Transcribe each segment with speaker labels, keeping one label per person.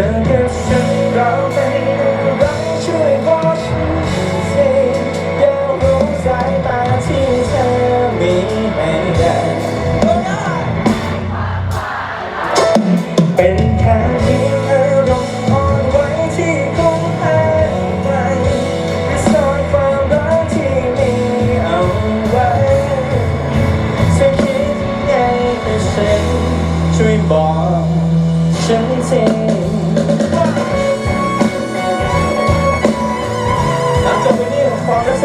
Speaker 1: อกับฉันเราเป็นอะไรช่วยบอกฉันสิอยากรู้สายตาที่เธอมีให้กันเป็นแค่เพียงอารมณ์อ่อนไหวที่คงหายไปไม่ซ่อนความรักที่มีเอาไว้เธอคิดไงกับฉันช่วยบอกฉันที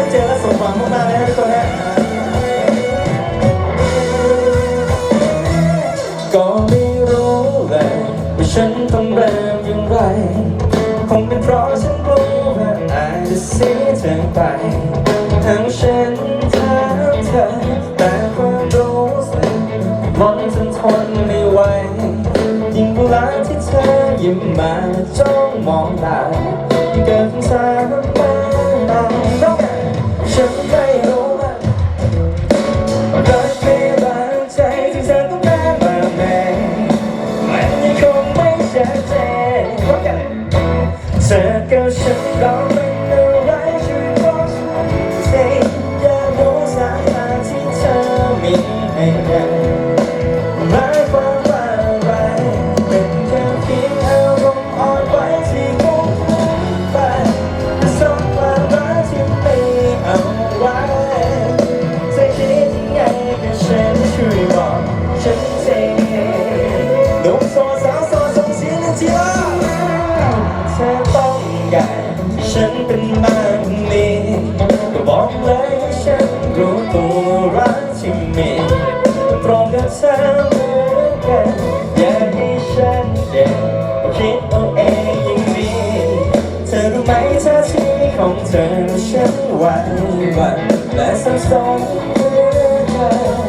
Speaker 1: ชัดเจนและสมหวังมากๆเลยนะทุกคนฮะก็ไม่รู้เลยว่าฉันต้องเริ่มอย่างไร คงเป็นเพราะฉันกลัวว่าอาจจะเสียเธอไป ทั้งฉันทั้งเธอ แต่ความรู้สึกมันจนทนไม่ไหวยิ่งเวลาที่เธอยิ้มมาจ้องมองตาเกิดคำถามมา ต้องการที่ฉันเป็นบ้างนี้ก็บอกเลยฉันรู้ตัวรักที่มีตรงกับเธอเหมือนกันอย่าให้ฉันเด็กคิดเอาเองอย่งนี้เธอรู้ไหมท่าทีของเธอฉันหวั่นหวั่นและสับสนเหลือเกิน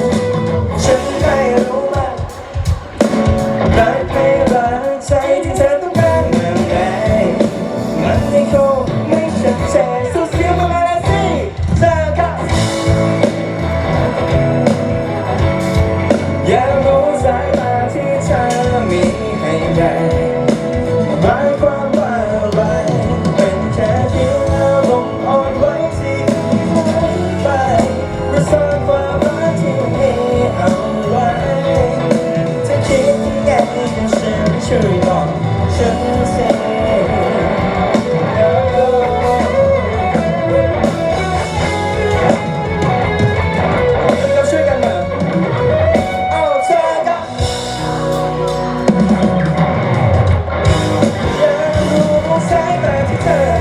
Speaker 1: 네.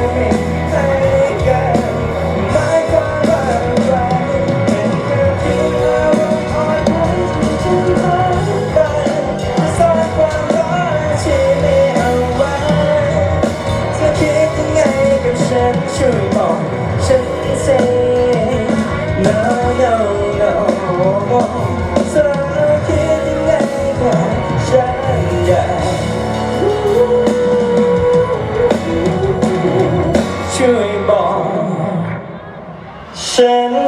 Speaker 1: Shannon.